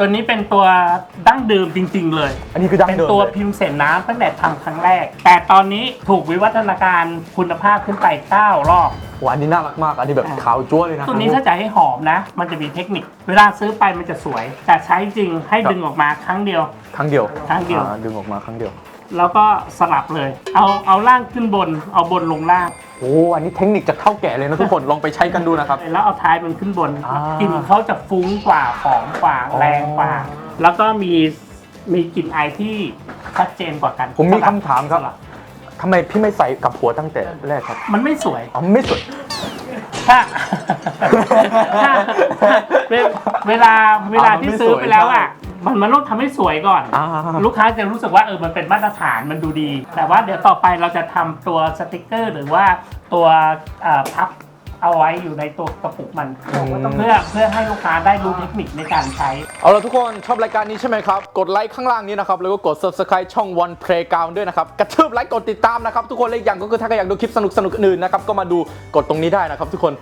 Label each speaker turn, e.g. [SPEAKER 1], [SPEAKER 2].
[SPEAKER 1] ตัวนี้เป็นตัวดั้งเดิมจริง ๆ เลย
[SPEAKER 2] อันนี้คือดั้ง
[SPEAKER 1] เป็น
[SPEAKER 2] เดิม
[SPEAKER 1] ตัว
[SPEAKER 2] เลย
[SPEAKER 1] พิมพ์เสนน้ำตั้งแต่ทำครั้งแรก แต่ตอนนี้ถูกวิวัฒนาการคุณภาพขึ้นไป 9 รอบ
[SPEAKER 2] โอ้อันนี้น่ารักมาก อันนี้แบบ
[SPEAKER 1] อ่า
[SPEAKER 2] ขาวจั๊วเลยนะ
[SPEAKER 1] ตัวนี้ถ้าจะให้หอมนะ มันจะมีเทคนิค เวลาซื้อไปมันจะสวย แต่ใช้จริงให้ดึงออกมาครั้งเดียว
[SPEAKER 2] ครั้งเดียว
[SPEAKER 1] ครั้งเดียว
[SPEAKER 2] อ่าดึงออกมาครั้งเดียว
[SPEAKER 1] แล้วก็สลับเลย เอาเอาล่างขึ้นบน เอาบนลงล่าง
[SPEAKER 2] โอ้อันนี้เทคนิคจากเท่าแก่เลยนะทุกคน ลองไปใช้กันดูนะครับ
[SPEAKER 1] แล้วเอาท้ายมันขึ้นบน
[SPEAKER 2] อ่าก
[SPEAKER 1] ลิ่นเขาจะฟุ้งกว่าหอมกว่า
[SPEAKER 2] อ๋อ
[SPEAKER 1] แรงกว่า แล้วก็มีมีกลิ่นไอายที่ชัดเจนกว่ากัน
[SPEAKER 2] ผมมี
[SPEAKER 1] สลั
[SPEAKER 2] คำถามครับ
[SPEAKER 1] สลั
[SPEAKER 2] ทำไมพี่ไม่ใส่กับหัวตั้งแต่แรกครับ
[SPEAKER 1] มันไม่สวย
[SPEAKER 2] อ๋อไม่สวย
[SPEAKER 1] ถ้าถ้าเวเวลาเวลาที่ซื้อไปแล้วอะ มันมันต้องทำให้สวยก่อน
[SPEAKER 2] อ่า
[SPEAKER 1] ลูกค้าจะรู้สึกว่าเออมันเป็นมาตรฐานมันดูดี แต่ว่าเดี๋ยวต่อไปเราจะทำตัวสติกเกอร์ หรือว่าตัวเอ่อพับเอาไว้อยู่ในตัวกระปุกมัน
[SPEAKER 2] อืม
[SPEAKER 1] เพื่อเพื่อให้ลูกค้าได้รู้เทคนิคในการใช้
[SPEAKER 2] เอาละทุกคนชอบรายการนี้ใช่ไหมครับ กดไลค์ข้างล่างนี้นะครับ แล้วก็กด subscribe ช่อง One Playground ด้วยนะครับ กระทืบไลค์กดติดตามนะครับ ทุกคนและอีกอย่างก็คือถ้าใครอยากดูคลิปสนุกๆอื่นๆนะครับ ก็มาดูกดตรงนี้ได้นะครับทุกคน